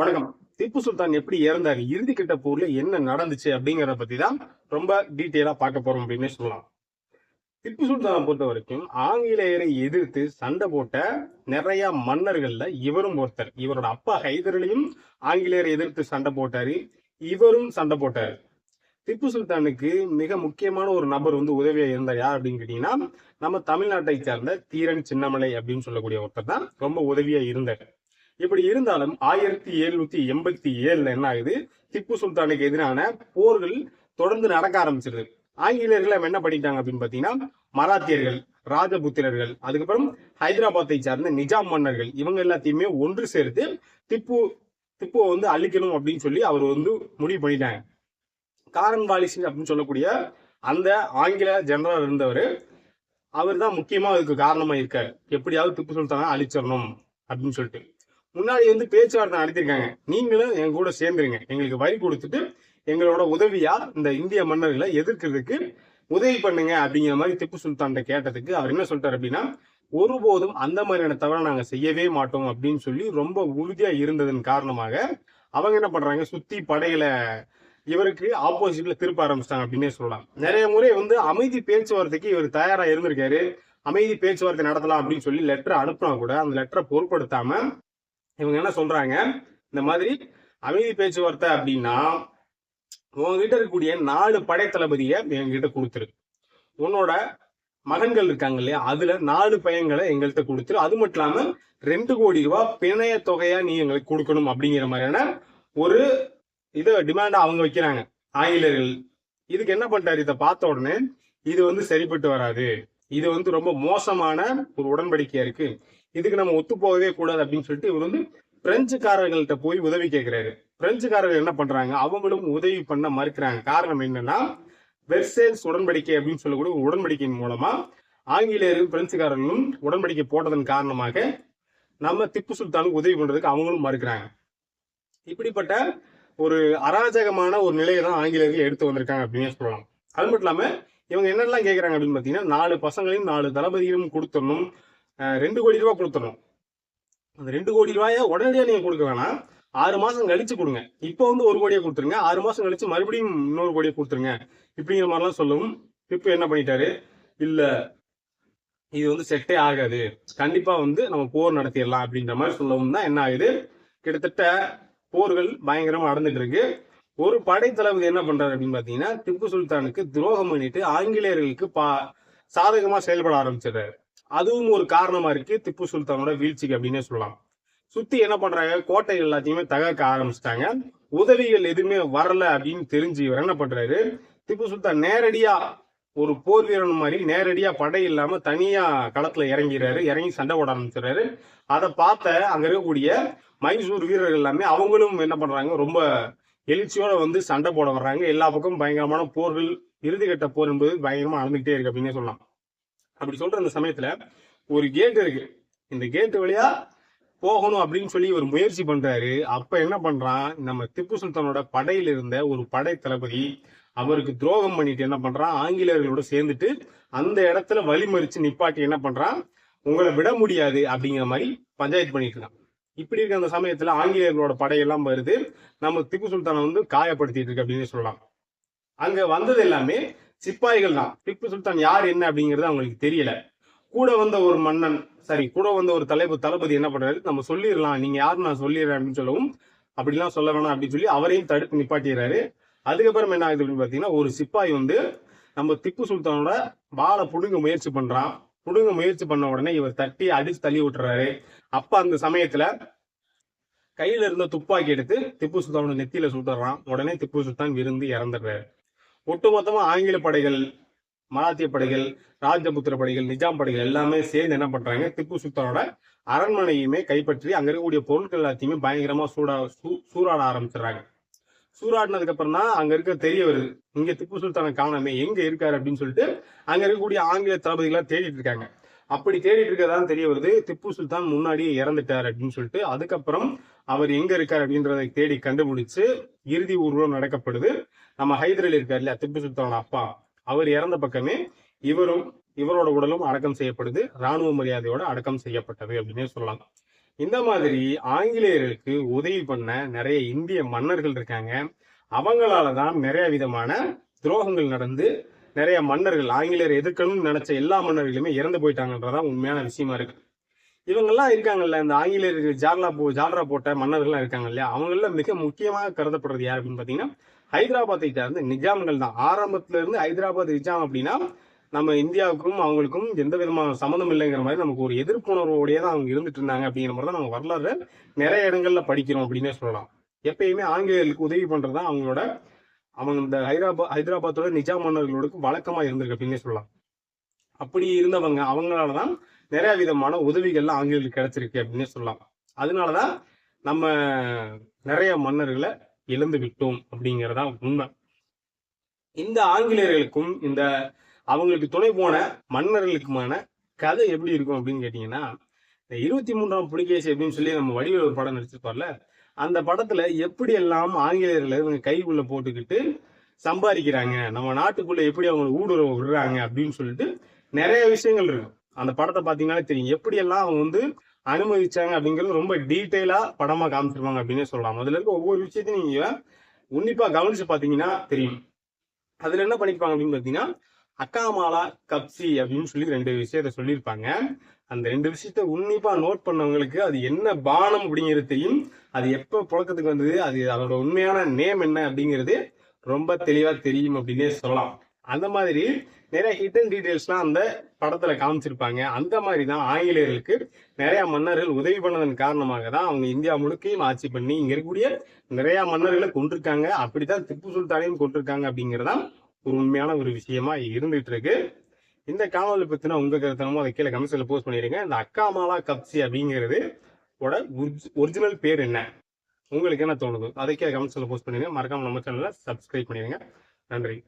வணக்கம். திப்பு சுல்தான் எப்படி இறந்தாரு? இறுதி கட்ட போர்ல என்ன நடந்துச்சு அப்படிங்கறத பத்தி தான் ரொம்ப டீட்டெயிலா பார்க்க போறோம் அப்படின்னு சொல்லலாம். திப்பு சுல்தானை பொறுத்த வரைக்கும் ஆங்கிலேயரை எதிர்த்து சண்டை போட்ட நிறைய மன்னர்கள்ல இவரும் ஒருத்தர். இவரோட அப்பா ஹைதர்லையும் ஆங்கிலேயரை எதிர்த்து சண்டை போட்டாரு. இவரும் சண்டை போட்டாரு. திப்பு சுல்தானுக்கு மிக முக்கியமான ஒரு நபர் வந்து உதவியா இருந்தார் யார் அப்படின்னு கேட்டீங்கன்னா நம்ம தமிழ்நாட்டை சார்ந்த தீரன் சின்னமலை அப்படின்னு சொல்லக்கூடிய ஒருத்தர் தான் ரொம்ப உதவியா இருந்தார். இப்படி இருந்தாலும் ஆயிரத்தி எழுநூத்தி எண்பத்தி ஏழுல என்ன ஆகுது? திப்பு சுல்தானுக்கு எதிரான போர்கள் தொடர்ந்து நடக்க ஆரம்பிச்சிருது. ஆங்கிலேயர்கள் என்ன பண்ணிட்டாங்க அப்படின்னு பாத்தீங்கன்னா மராத்தியர்கள் ராஜபுத்திரர்கள் அதுக்கப்புறம் ஹைதராபாத்தை சார்ந்த நிஜாம் மன்னர்கள் இவங்க எல்லாத்தையுமே ஒன்று சேர்த்து திப்பு திப்புவை வந்து அழிக்கணும் அப்படின்னு சொல்லி அவர் வந்து முடிவு பண்ணிட்டாங்க. காரன் பாலிசி அப்படின்னு சொல்லக்கூடிய அந்த ஆங்கில ஜெனரல் இருந்தவர் அவர் தான் முக்கியமா அதுக்கு காரணமா இருக்காரு. எப்படியாவது திப்பு சுல்தானை அழிச்சிடணும் அப்படின்னு சொல்லிட்டு. முன்னாடி வந்து பேச்சுவார்த்தை நடத்திருக்காங்க நீங்களும் எங்க கூட சேர்ந்துருங்க. எங்களுக்கு வரி கொடுத்துட்டு எங்களோட உதவியா இந்த இந்திய மன்னர்களை எதிர்க்கிறதுக்கு உதவி பண்ணுங்க அப்படிங்கிற மாதிரி திப்பு சுல்தான் கேட்டதுக்கு அவர் என்ன சொல்லிட்டார் அப்படின்னா ஒருபோதும் அந்த மாதிரியான தவிர நாங்க செய்யவே மாட்டோம் அப்படின்னு சொல்லி ரொம்ப உறுதியா இருந்ததன் காரணமாக அவங்க என்ன பண்றாங்க சுத்தி படைகளை இவருக்கு ஆப்போசிட்ல திருப்ப ஆரம்பிச்சிட்டாங்க அப்படின்னே சொல்லலாம். நிறைய முறை வந்து அமைதி பேச்சுவார்த்தைக்கு இவர் தயாரா இருந்திருக்காரு. அமைதி பேச்சுவார்த்தை நடத்தலாம் அப்படின்னு சொல்லி லெட்டர் அனுப்புனா கூட அந்த லெட்டரை பொருட்படுத்தாம இவங்க என்ன சொல்றாங்க? இந்த மாதிரி அமைதி பேச்சுவார்த்தை அப்படின்னா உங்ககிட்ட இருக்கக்கூடிய நாலு படை தளபதியை எங்ககிட்ட கொடுத்துரு. உன்னோட மகன்கள் இருக்காங்க இல்லையா? அதுல நாலு பையன்களை எங்கள்கிட்ட கொடுத்துரு. அது மட்டும் இல்லாம ரெண்டு கோடி ரூபாய் பிணைய தொகையா நீ எங்களுக்கு கொடுக்கணும் அப்படிங்கிற மாதிரியான ஒரு இதை டிமாண்டா அவங்க வைக்கிறாங்க. ஆங்கிலேயர்கள். இதுக்கு என்ன பண்ணிட்டாரு? இதை பார்த்த உடனே இது வந்து சரிப்பட்டு வராது. இது வந்து ரொம்ப மோசமான ஒரு உடன்படிக்கையா இருக்கு. இதுக்கு நம்ம ஒத்து போகவே கூடாது அப்படின்னு சொல்லிட்டு இவர் வந்து பிரெஞ்சுக்காரர்கள்ட்ட போய் உதவி கேட்கிறாரு பிரெஞ்சுக்காரர்கள் என்ன பண்றாங்க? அவங்களும் உதவி பண்ண மறுக்கிறாங்க. காரணம் என்னன்னா வெர்சேல்ஸ் உடன்படிக்கை அப்படின்னு சொல்லக்கூடிய உடன்படிக்கையின் மூலமா ஆங்கிலேயரும் பிரெஞ்சுக்காரர்களும் உடன்படிக்கை போட்டதன் காரணமாக நம்ம திப்பு சுல்தானுக்கு உதவி பண்றதுக்கு அவங்களும் மறுக்கிறாங்க. இப்படிப்பட்ட ஒரு அராஜகமான ஒரு நிலையை தான் ஆங்கிலேயர்கள் எடுத்து வந்திருக்காங்க அப்படின்னு சொல்லலாம். அது மட்டும் இல்லாம இவங்க என்னெல்லாம் கேட்கறாங்க அப்படின்னு பாத்தீங்கன்னா நாலு பசங்களையும் நாலு தளபதிகளும் கொடுத்துடணும் ரெண்டு கோடி ரூபா கொடுத்துடணும். அந்த ரெண்டு கோடி ரூபாயை உடனடியாக நீங்கள் கொடுக்க வேணாம். ஆறு மாதம் கழிச்சு கொடுங்க. இப்போ வந்து ஒரு கோடியை கொடுத்துருங்க. ஆறு மாதம் கழிச்சு மறுபடியும் இன்னொரு கோடியை கொடுத்துருங்க. இப்படிங்கிற மாதிரிலாம் சொல்லவும் இப்போ என்ன பண்ணிட்டாரு? இல்லை இது வந்து செட்டே ஆகாது. கண்டிப்பாக வந்து நம்ம போர் நடத்திடலாம் அப்படின்ற மாதிரி சொல்லவும் தான் என்ன ஆகுது? கிட்டத்தட்ட போர்கள் பயங்கரமாக நடந்துட்டு இருக்கு. ஒரு படை தளபதி என்ன பண்றாரு அப்படின்னு பாத்தீங்கன்னா திப்பு சுல்தானுக்கு துரோகம் பண்ணிட்டு ஆங்கிலேயர்களுக்கு பா சாதகமா செயல்பட ஆரம்பிச்சிடுறாரு. அதுவும் ஒரு காரணமா இருக்கு. திப்பு சுல்தானோட வீழ்ச்சிக்கு அப்படின்னே சொல்லலாம். சுத்தி என்ன பண்றாங்க? கோட்டை எல்லாத்தையுமே தகர்க்க ஆரம்பிச்சிட்டாங்க. உதவிகள் எதுவுமே வரல அப்படின்னு தெரிஞ்சு இவர் என்ன பண்றாரு? திப்பு சுல்தான் நேரடியா ஒரு போர் வீரன் மாதிரி நேரடியா படை இல்லாம தனியா களத்துல இறங்கிறாரு. இறங்கி சண்டை போட ஆரம்பிச்சிடுறாரு அதை பார்த்த அங்க இருக்கக்கூடிய மைசூர் வீரர்கள் எல்லாமே அவங்களும் என்ன பண்றாங்க? ரொம்ப எழுச்சியோட வந்து சண்டை போட வர்றாங்க. எல்லா பக்கமும் பயங்கரமான போர்கள் இறுதிக்கட்ட போர் என்பது பயங்கரமா நடந்துகிட்டே இருக்கு அப்படின்னே சொல்லலாம். அப்படி சொல்ற அந்த சமயத்துல ஒரு கேட் இருக்கு. இந்த கேட் வழியா போகணும் அப்படின்னு சொல்லி ஒரு முயற்சி பண்றாரு. அப்ப என்ன பண்றான்? நம்ம திப்பு சுல்தானோட படையில இருந்த ஒரு படை தளபதி அவருக்கு துரோகம் பண்ணிட்டு என்ன பண்றான்? ஆங்கிலேயர்களோட சேர்ந்துட்டு அந்த இடத்துல வழிமறிச்சு நிப்பாட்டி என்ன பண்றான்? உங்களை விட முடியாது அப்படிங்கிற மாதிரி பஞ்சாயத்து பண்ணிட்டு இருக்கான். இப்படி இருக்க அந்த சமயத்துல ஆங்கிலேயர்களோட படையெல்லாம் வருது. நம்ம திப்பு சுல்தானை வந்து காயப்படுத்திட்டு இருக்கு அப்படின்னு சொல்லலாம். அங்க வந்தது எல்லாமே சிப்பாய்கள் தான் திப்பு சுல்தான் யார் என்ன அப்படிங்கிறது அவங்களுக்கு தெரியல. கூட வந்த ஒரு மன்னன் சரி கூட வந்த ஒரு தலைப்பு தளபதி என்ன பண்றாரு? நம்ம சொல்லிடலாம். நீங்க யாரும் நான் சொல்லிடுறேன் அப்படின்னு சொல்லவும் அப்படிலாம் சொல்ல வேணாம் அப்படின்னு சொல்லி அவரையும் தடுத்து நிப்பாட்டிடுறாரு. அதுக்கப்புறம் என்ன ஆகுது அப்படின்னு பாத்தீங்கன்னா ஒரு சிப்பாய் வந்து நம்ம திப்பு சுல்தானோட வாழை புடுங்க முயற்சி பண்றான். புடுங்க முயற்சி பண்ண உடனே இவர் தட்டி அடிச்சு தள்ளி விட்டுறாரு. அப்ப அந்த சமயத்துல கையில இருந்த துப்பாக்கி எடுத்து திப்பு சுல்தானோட நெத்தியில சுட்டுறான். உடனே திப்பு சுல்தான் விருந்து இறந்துடுறாரு. ஒட்டுமொத்தமா ஆங்கில படைகள் மராத்திய படைகள் ராஜபுத்திர படைகள் நிஜாம் படைகள் எல்லாமே சேர்ந்து என்ன பண்றாங்க? திப்பு சுல்தானோட அரண்மனையுமே கைப்பற்றி அங்க இருக்கக்கூடிய பொருட்கள் எல்லாத்தையுமே பயங்கரமா சூடா சூ- சூறாட ஆரம்பிச்சிடுறாங்க. சூறாடினதுக்கு அப்புறம் தான் அங்க இருக்க தெரிய வருது இங்க திப்பு சுல்தானை காணமே எங்க இருக்காரு அப்படின்னு சொல்லிட்டு அங்க இருக்கக்கூடிய ஆங்கில தளபதிகளா தேடிட்டு இருக்காங்க. அப்படி தேடிட்டு இருக்கதான் தெரிய வருது திப்பு சுல்தான் முன்னாடியே இறந்துட்டார் அப்படின்னு சொல்லிட்டு அதுக்கப்புறம் அவர் எங்க இருக்கார் அப்படின்றதை தேடி கண்டுபிடிச்சு இறுதி ஊர்வலம் நடக்கப்படுது. நம்ம ஹைதரில் அலி இருக்கார் இல்லையா? திப்பு சுல்தானோட அப்பா. அவர் இறந்த பக்கமே இவரும் இவரோட உடலும் அடக்கம் செய்யப்படுது. ராணுவ மரியாதையோட அடக்கம் செய்யப்பட்டது அப்படின்னே சொல்லலாம். இந்த மாதிரி ஆங்கிலேயர்களுக்கு உதவி பண்ண நிறைய இந்திய மன்னர்கள் இருக்காங்க. அவங்களால தான் நிறைய விதமான துரோகங்கள் நடந்து நிறைய மன்னர்கள் ஆங்கிலேயர் எதிர்க்கணும்னு நினைச்ச எல்லா மன்னர்களுமே இறந்து போயிட்டாங்கன்றதான் உண்மையான விஷயமா இருக்கு. இவங்கெல்லாம் இருக்காங்கல்ல இந்த ஆங்கிலேயர்கள் ஜால்ரா போ ஜால்ரா போட்ட மன்னர்கள்லாம் இருக்காங்க இல்லையா? அவங்கள மிக முக்கியமாக கருதப்படுறது யார் அப்படின்னு பார்த்தீங்கன்னா ஹைதராபாத்தை சார்ந்த நிஜாம்கள் தான். ஆரம்பத்துல இருந்து ஹைதராபாத் நிஜாம் அப்படின்னா நம்ம இந்தியாவுக்கும் அவங்களுக்கும் எந்த விதமான சம்மந்தம் இல்லைங்கிற மாதிரி நமக்கு ஒரு எதிர்ப்புணர்வோடையே தான் அவங்க இருந்துட்டு இருந்தாங்க அப்படிங்கிற மாதிரி தான் நம்ம வரலாறு நிறைய இடங்கள்ல படிக்கிறோம் அப்படின்னே சொல்லலாம். எப்பயுமே ஆங்கிலேயர்களுக்கு உதவி பண்றதுதான் அவங்களோட அவங்க இந்த ஹைதராபாத் ஹைதராபாத்தோட நிஜாம் மன்னர்களோட வழக்கமா இருந்திருக்கு அப்படின்னே சொல்லலாம். அப்படி இருந்தவங்க அவங்களால தான் நிறைய விதமான உதவிகள்லாம் ஆங்கிலேயர்களுக்கு கிடைச்சிருக்கு அப்படின்னே சொல்லலாம். அதனாலதான் நம்ம நிறைய மன்னர்களை இழந்து விட்டோம் அப்படிங்கிறதா உண்மை. இந்த ஆங்கிலேயர்களுக்கும் இந்த அவங்களுக்கு துணை போன மன்னர்களுக்குமான கதை எப்படி இருக்கும் அப்படின்னு கேட்டீங்கன்னா இந்த இருபத்தி மூன்றாம் புலிகேசி அப்படின்னு சொல்லி நம்ம வடிவில் ஒரு படம் நடிச்சிருப்பார்ல அந்த படத்துல எப்படி எல்லாம் ஆங்கிலேயர்களை இவங்க கைக்குள்ள போட்டுக்கிட்டு சம்பாதிக்கிறாங்க நம்ம நாட்டுக்குள்ள எப்படி அவங்க ஊடுருவ விடுறாங்க அப்படின்னு சொல்லிட்டு நிறைய விஷயங்கள் இருக்கும் அந்த படத்தை பார்த்தீங்கன்னா தெரியும். எப்படியெல்லாம் அவங்க வந்து அனுமதிச்சாங்க அப்படிங்கிறது ரொம்ப டீட்டெயிலாக படமாக காமிச்சிருவாங்க அப்படின்னே சொல்லலாம். அதில் இருக்க ஒவ்வொரு விஷயத்தையும் நீங்கள் உன்னிப்பாக கவனிச்சு பார்த்தீங்கன்னா தெரியும். அதில் என்ன பண்ணியிருப்பாங்க அப்படின்னு பார்த்தீங்கன்னா அக்காமாலா கப்சி அப்படின்னு சொல்லி ரெண்டு விஷயத்த சொல்லியிருப்பாங்க. அந்த ரெண்டு விஷயத்த உன்னிப்பா நோட் பண்ணவங்களுக்கு அது என்ன பானம் அப்படிங்கிறது தெரியும். அது எப்போ புழக்கத்துக்கு வந்தது அது அதோட உண்மையான நேம் என்ன அப்படிங்கிறது ரொம்ப தெளிவாக தெரியும் அப்படின்னே சொல்லலாம். அந்த மாதிரி நிறைய ஹிடன் டீட்டெயில்ஸ்லாம் அந்த படத்துல காமிச்சிருப்பாங்க. அந்த மாதிரி தான் ஆங்கிலேயர்களுக்கு நிறைய மன்னர்கள் உதவி பண்ணதன் காரணமாக தான் அவங்க இந்தியா முழுக்கையும் ஆட்சி பண்ணி இங்க இருக்கக்கூடிய நிறைய மன்னர்களை கொண்டிருக்காங்க அப்படித்தான் திப்பு சுல்தானையும் கொண்டிருக்காங்க அப்படிங்கறதான் ஒரு உண்மையான ஒரு விஷயமா இருந்துட்டு இருக்கு இந்த காணொலி பற்றின உங்க கருத்தனமோ அதை கீழே கமெண்ட்ஸ்ல போஸ்ட் பண்ணிடுங்க. இந்த அக்காமாலா கப்சி அப்படிங்கிறது ஒரிஜினல் பேர் என்ன? உங்களுக்கு என்ன தோணுது அதை கீழே கமெண்ட்ஸ்ல போஸ்ட் பண்ணிடுங்க. மறக்காம நம்ம சேனலை சப்ஸ்கிரைப் பண்ணிடுங்க. நன்றி.